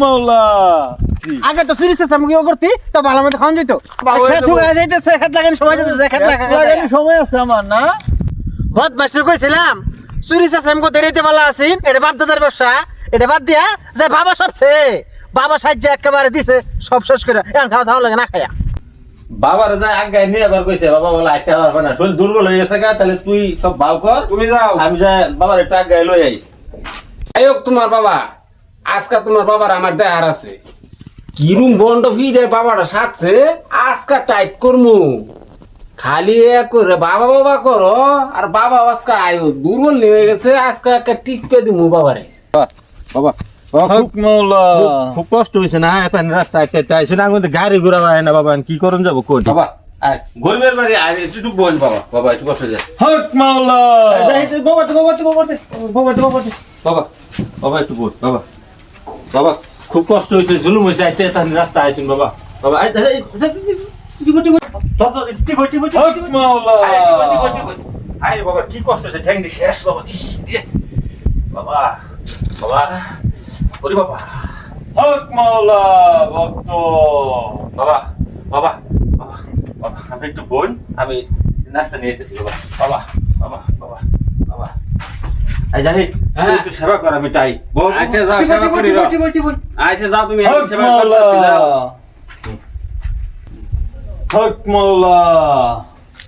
মাওলা। আগে তো সিরিজ আমাকে করতি? তো ভালো মতো খাওয়ান যেত বাবা, খেত হয়ে যাইতেছে খেত লাগানি সময় যেতেছে খেত লাগা সময় আছে আমার না? বহুত মাস্টার কইছিলাম সিরিজ আছে আমাকে দেরিতে ভালো আছি এটা বাপ দাদার ব্যবসা এটা বাদ দিয়া যে বাবা সবছে। বাবা সাহায্য একেবারে দিছে সব শেষ করে এখন খাওয়া দাওয়া লাগে না খায়া। বাবার যা আগে নিয়ে আবার কইছে বাবা বলে একটা পারবে না শরীর দুর্বল হয়ে গেছে গা তাহলে তুই সব ভাও কর। তুমি যাও। আমি যা বাবার একটা আগে লই আই। তোমার বাবা আজকা তোমার বাবার আমার দেহার আছে কিরম বন্ড ফিরে বাবাটা সাথে আজকা টাইট করমু খালি করে বাবা বাবা করো আর বাবা আজকা আয়ু দুর্বল নিয়ে গেছে আজকা একটা টিকপে দিমু বাবারে বাবা খুব কষ্ট হয়েছে না এত রাস্তা একটা আইছে না কিন্তু গাড়ি ঘোড়া হয় না বাবা কি করুন যাব কোন বাবা গরিবের বাড়ি একটু বোঝ বাবা বাবা একটু কষ্ট যায় হক মাওলা বাবা বাবা বাবা বাবা তো বাবা বাবা একটু বোঝ বাবা বাবা খুব কষ্ট হয়েছে জুলুম হয়েছে আইতে এত রাস্তা আইছুন বাবা। বাবা। আয় বাবা। কি কষ্ট হয়েছে ঠ্যাংটি শেষ বাবা ইস। বাবা বাবা ওরে বাবা। হক মাওলা ভক্ত। বাবা বাবা বাবা বাবা আপনি একটু বোন আমি নাস্তা নিয়ে যেতেছি বাবা বাবা। যাই হ্যাঁ। একটু সেবা কর আমি তাই। আচ্ছা, যাও, সেবা করি, টিপো, যাও। টিপো, টিপো। আইসে যাও তুমি সেবা মাওলা যাও। হক মাওলা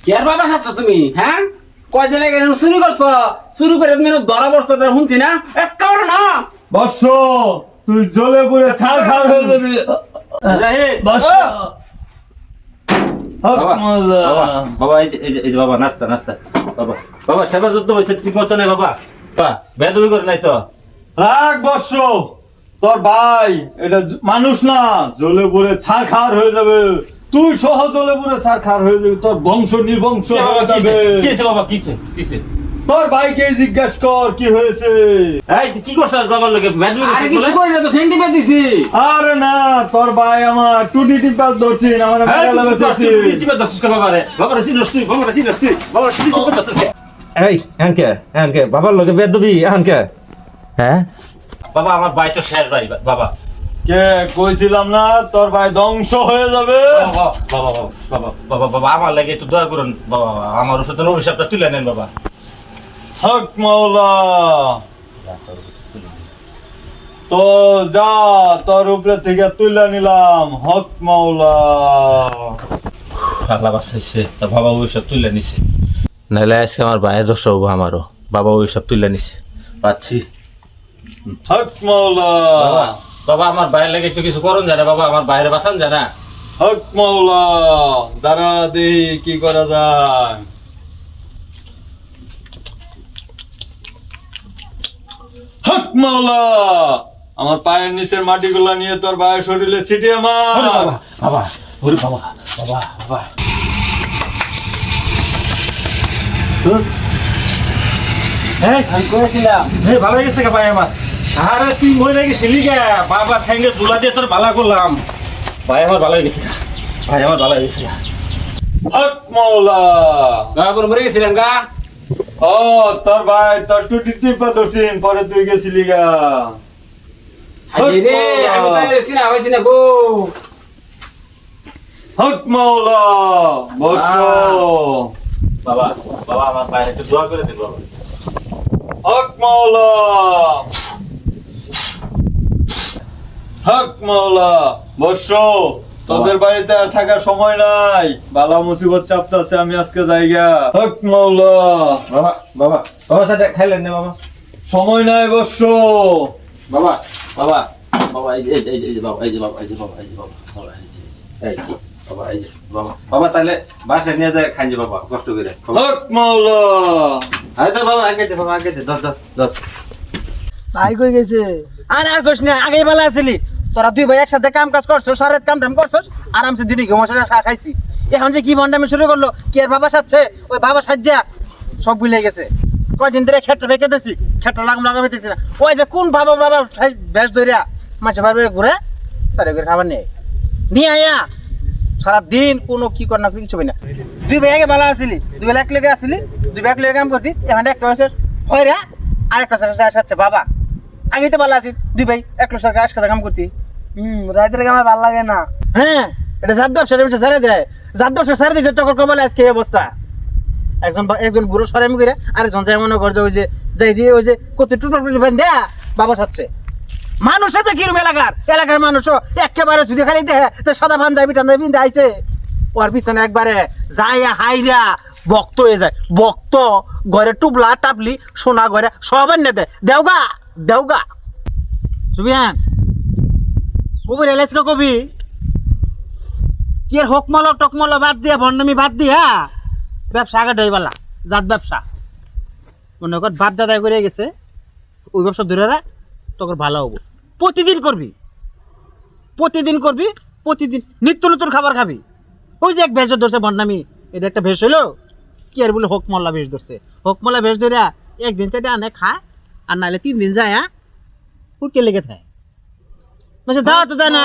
কি বাবা সাচ্ছ তুমি হ্যাঁ? কয়দিন আগে চুরি করছ? চুরি করে তুমি ধরা পড়ছো শুনছি না? একটা না। বর্ষ তুই জ্বলে পুড়ে ছাড় খার হয়ে যাবি। জাহিদ, বাবা, মাওলা বাবা, বাবা এই যে এই যে- এই যে বাবা নাস্তা নাস্তা। বাবা বাবা সেবা যত্ন হয়েছে ঠিক মতো নেই বাবা। বাবা বেদবি করে নাই তো? রাগ বর্ষ তোর ভাই এটা মানুষ না জ্বলে পুড়ে ছাড় খার হয়ে যাবে। তুই সহ জ্বলে পুড়ে ছাড় খার হয়ে যাবে তোর বংশ নির্বংশ বাবা, হয়ে কিসে? যাবে। কিসে বাবা কিসে কিসে তোর ভাইকে জিজ্ঞাসা কর কি হয়েছে? এই কি করছিস বাবার লোকে আরে করছিস কিছু না তো ঠেন্ডি পেতেছি আরে না তোর ভাই আমার টুটি টিপাল ধরছিন আমার মেলা তুই বেঁচেছি। তুই- তুই চিপে দছিস কে বাবারে? বাবারে চিনস তুই, বাবারে চিনস তুই, এই, এহানকে, এহানকে, বাবার লগে বেদবি, এহানকে। হ্যাঁ? বাবা আমার ভাই তো শেষ ভাই বাবা। কে কইছিলাম না তোর ভাই ধ্বংস হয়ে যাবে? বাবা বাবা বাবা বাবা আমার লাগে একটু দয়া করুন বাবা আমার সাথে অভিশাপটা তুলে নেন বাবা। হক মাওলা। তো যা তোর উপরে থেকে তুলে নিলাম হক মাওলা। আল্লাহ বাঁচাইছে তা বাবা অভিশাপ তুলে নিছে। নাহলে আজকে আমার ভাইয়ের দোষ হব আমারও। বাবা অভিশাপ তুলে নিছে। পাচ্ছি। হক মাওলা। বাবা বাবা আমার ভাইয়ের লাগে একটু কিছু করুন জানা বাবা আমার বাইরে বাঁচান জানা হক মাওলা। দাঁড়া দি কি করা যায়? হক মাওলা। আমার পায়ের নিচের মাটিগুলা নিয়ে তোর ভাইয়ের শরীরে ছিটিয়ে মার। বাবা বাবা বাবা বাবা বাবা। আমি করেছিলাম হে ভালো গেছে কে ভাই আমার? আরে তুই মরে গেছিলি গে। বাবা ঠ্যাঙ্গে দুলা দিয়ে তোর ভালো করলাম। ভাই আমার ভালো গেছে ভাই আমার ভালো গেছে মাওলা বাবা মরে গেছিলাম গা। ও তোর ভাই তোর টুটি টিপা ধরছিন পরে তুই গেছিলি গা। আজে রে আমি তো সিনা হইছি না গো। হক মাওলা বস। বাবা বাবা আমার বাইরে একটু দোয়া করে দিন বাবা হক মাওলা হক মাওলা বস তোদের বাড়িতে আর থাকার সময় নাই বালা মুসিবত চাপতাছে আমি আজকে যাইগা হক মাওলা বাবা বাবা বাবা সাথে খাইলেন না বাবা সময় নাই বস বাবা বাবা বাবা এই যে এই যে, বাবা এই যে বাবা এই যে বাবা এই যে বাবা এই যে, বাবা এই যে বাবা বাবা তাহলে বাসায় নিয়ে যায় খাইছে বাবা কষ্ট করে। বাবা। আরে তো বাবা আগে দে বাবা আগে দে ধর ধর ধর। ভাই কই গেছে? আর আর কইস না আগেই ভালো আছিলি তোরা দুই ভাই একসাথে কাম কাজ করছস কাম টাম করছস আরামসে দিনে ঘুমা খা খাইছি। এখন যে কি বন্ডামি শুরু করল কি আর বাবা সাজছে ওই বাবা সাজ্জা সব ভুলে গেছে। কয়দিন ধরে খেটটা ভেঙে দিছি খেটটা লাগাম লাগা না। ওই যে কোন বাবা বাবা বেশ ধরিয়া করে ঘুরে সারে করে খাবার নিয়ে। নিয়ে আয়া সারা দিন কোনো কি কর না কিছু হয় না। দুই ভাই আগে ভালো আসিলি দুই বেলা এক লেগে আসিলি দুই ভাই এক লেগে কাম করতি এখন একটা হয়েছে হয়রা আর একটা হচ্ছে বাবা। আগে তো ভালো আছি দুই ভাই এক লক্ষ টাকা আজ কাম করতি। হুম রাতের আমার ভালো লাগে না। হ্যাঁ এটা জাত ব্যবসা ব্যবসা ছেড়ে দেয় জাত ব্যবসা ছেড়ে দিতে তখন কবলে আজকে এই অবস্থা। একজন একজন বুড়ো সরামি করে আরেকজন যাই মনে করছে ওই যে যাই দিয়ে ওই যে কত টুটল দেয়া বাবা সাচ্ছে মানুষ আছে কিরম এলাকার? এলাকার মানুষ একেবারে যদি খালি দেহে তো সাদা যাবি টান যাবি আইছে। ওর পিছনে একবারে যাইয়া হাইরা বক্ত হয়ে যায়। বক্ত, ঘরে টুবলা টাপলি সোনা ঘরে সব এনে দে দেওগা দেওগা সুবিয়ান কবি রেলেছ কবি? কি আর হকমল টকমল বাদ দিয়া, ভণ্ডমি বাদ দিয়া? ব্যবসা আগে দেয়বালা জাত ব্যবসা। মনে কর বাপ দাদা করে গেছে, ওই ব্যবসা ধরে রাখ তোর ভালো হব। প্রতিদিন করবি। প্রতিদিন করবি প্রতিদিন নিত্য নতুন খাবার খাবি। ওই যে এক ভেষ ধরছে বন্ডামি এটা একটা ভেষ হইল? কি আর বলে হকমল্লা ভেষ ধরছে? হকমল্লা ভেষ ধরে একদিন চাইতে আনে খা আর নাহলে তিন দিন যায় উঠকে লেগে থাকে। বলছে দাও তো দেয় না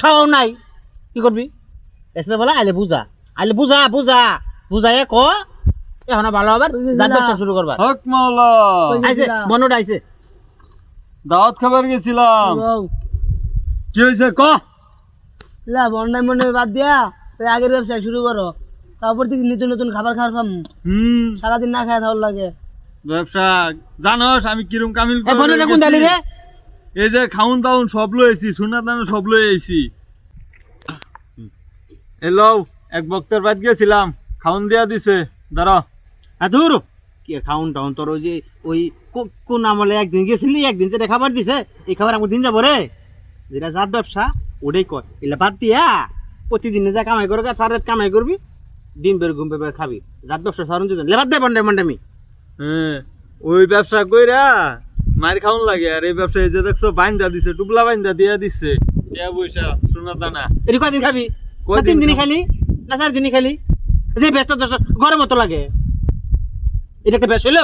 খাওয়াও নাই। কি করবি? এসে বলে আইলে বুঝা। আইলে বুঝা বুঝা। বুঝাই ক এখন ভালো আবার ব্যবসা শুরু আইছে মনোটা আইছে দাওয়াত খাবার গেছিলাম। কি হয়েছে? ক? লা বন্ডাই মনে বাদ দিয়া ওই আগের ব্যবসা শুরু করো। তারপর থেকে নতুন নতুন খাবার খাওয়ার পাম। হুম। সারাদিন না খায় ভালো লাগে। ব্যবসা। জানোস আমি কিরম কামিল রে? এই যে খাউন দাউন সব লয়েছি সোনা দানা সব লয়ে আইছি। এলো এক বক্তের বাদ গেছিলাম। খাউন দিয়া দিছে দাঁড়া আর খাউন টাউন? তোর ওই যে ওই কোন আমলে একদিন গেছিলি? একদিন যেটা খাবার দিছে এই খাবার আমার দিন যাব রে। যেটা জাত ব্যবসা ওটাই কর এলে বাদ দিয়া প্রতিদিনে যা কামাই করবে সারের কামাই করবি ডিম বের ঘুম বের খাবি। জাত ব্যবসা সারণ যদি লেবার দে বন্ডে বন্ডামি হ্যাঁ ওই ব্যবসা কইরা মার খাউন লাগে। আর এই ব্যবসা এই যে দেখছ বাইন্দা দিছে টুপলা বাইন্দা দিয়া দিছে। টিয়া পয়সা সোনা দানা। এটি কয়দিন খাবি? কয়দিন না তিন দিনই খালি? না চার দিনই খালি? যে ব্যস্ত গরম মতো লাগে। এটা একটা বেশ হইল?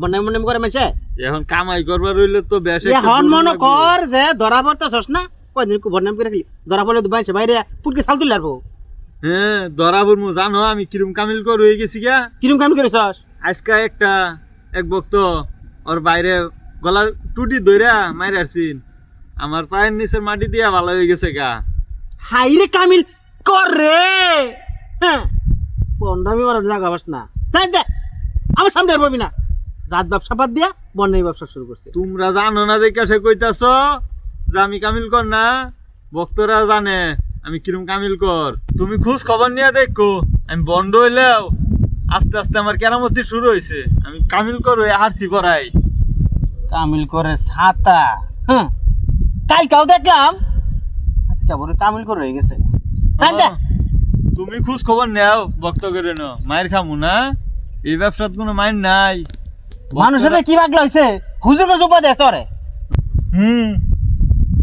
বন্ডামি বন্ডামি করে মেছে? এখন কামাই করবার রইলে তো বেশ এখন মনে কর যে ধরা পড়তেছস না? কয়দিন বদনাম করে ধরা পড়লে তো বাইরে বাইরে পুটকে সাল তুলে আসব হ্যাঁ জানো আমি কিরম কামিল কর হয়ে গেছি গা কিরম কাম করেছস? আজকে একটা এক বক্ত ওর বাইরে গলার টুটি ধইরা মাইরে আসছিন আমার পায়ের নিচের মাটি দিয়া ভালো হয়ে গেছে গা। হাইরে কামিল কর রে! হ্যাঁ বন্ডামি মারার জায়গা বাস না। তাই দে আমার সামনে আর পাবি না। জাত ব্যবসা বাদ দিয়া বন্ডামি ব্যবসা শুরু করছে। তোমরা জানো না দেখে সে কইতাছ? যে আমি কামিল কর না? ভক্তরা জানে আমি কিরম কামিল কর। তুমি খোঁজ খবর নিয়ে দেখো আমি বন্ধ হইলেও আস্তে আস্তে আমার কেরামতি শুরু হয়েছে আমি কামিল কর হয়ে হারছি পড়াই কামিল করে ছাতা হ্যাঁ কাল কাউ দেখলাম আজকে আবার কামিল করে হয়ে গেছে। তুমি খোঁজ খবর নেও ভক্ত করে নাও। মায়ের খামু না? এই ব্যবসাত কোনো মায়ের নাই। মানুষের কি বাগলা হয়েছে হুজুর জুব্বা দেয় চরে। হুম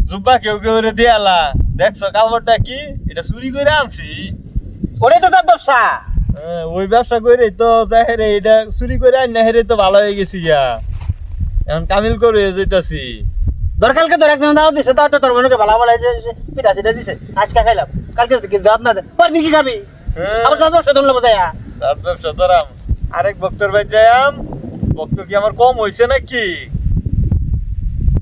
জুব্বা কেউ কেউ রে দিয়ালা। দেখছ কাপড়টা কি? এটা চুরি করে আনছি। ওটাই তো তার ব্যবসা। হ্যাঁ, ওই ব্যবসা করে তো যাহেরে এটা চুরি করে আন না হেরে তো ভালো হয়ে গেছি গা এখন কামিল করে যেতেছি দরকালকে তোর একজন দাওয়াত দিছে তাও তো তোর মনে ভালো ভালো পিঠা সিটা দিছে আজকে খাইলাম কালকে দাওয়াত না দে পরদিন কি খাবি? আবার যাব সে ধরলে বোঝাইয়া। সাত ব্যবসা ধরাম। আরেক ভক্তর ভাই যাইম ভক্ত কি আমার কম হয়েছে নাকি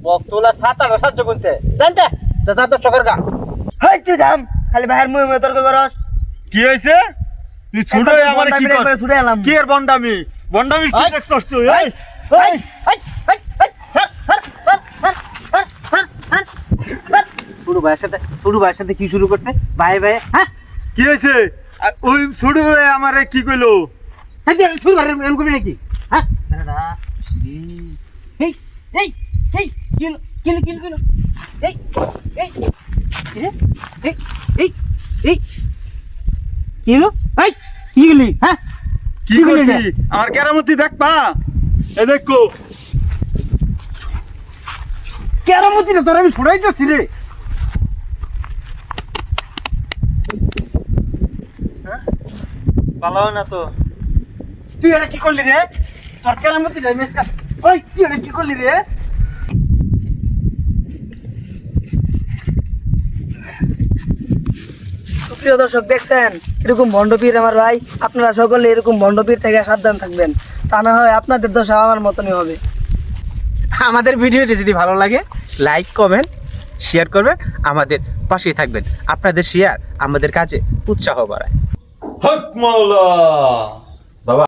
ভক্তলা সাত আটা সাহায্য করতে জানতে যা দর্শকের গা তুই দাম খালি মুই মুই তর্ক করস কি হয়েছে তুই আমার কি কি এর বন্ডামি বন্ডামি কি তুই এই এই এই ভাইয়ের সাথে ভাইয়ের সাথে কি শুরু করছে ভাই ভাই হ্যাঁ কি হয়েছে ওই ছোট ভাই আমারে কি কইলো শুরু ভাই এরকম করবি নাকি? হ্যাঁ? ছেলেটা, এই এই এই কিলো কিলো কিলো কিলো। এই এই কি রে? এই এই এই। কিলো? এই কি গেলি হ্যাঁ? কি করছি আমার কেরামতি দেখবা এ দেখো। কেরামতি না তোর আমি ছড়াই যাচ্ছি রে। ভালো হয় না তো। তুই এটা কি করলি রে? তোর কেরামতি না মিস ওই তুই এটা কি করলি রে? প্রিয় দর্শক দেখছেন? এরকম ভণ্ডপীর আমার ভাই আপনারা সকলে এরকম ভণ্ডপীর থেকে সাবধান থাকবেন। তা না হয় আপনাদের দশা আমার মতনই হবে। আমাদের ভিডিওটি যদি ভালো লাগে লাইক কমেন্ট শেয়ার করবেন আমাদের পাশেই থাকবেন। আপনাদের শেয়ার আমাদের কাজে উৎসাহ বাড়ায়। হক মাওলা! বাবা।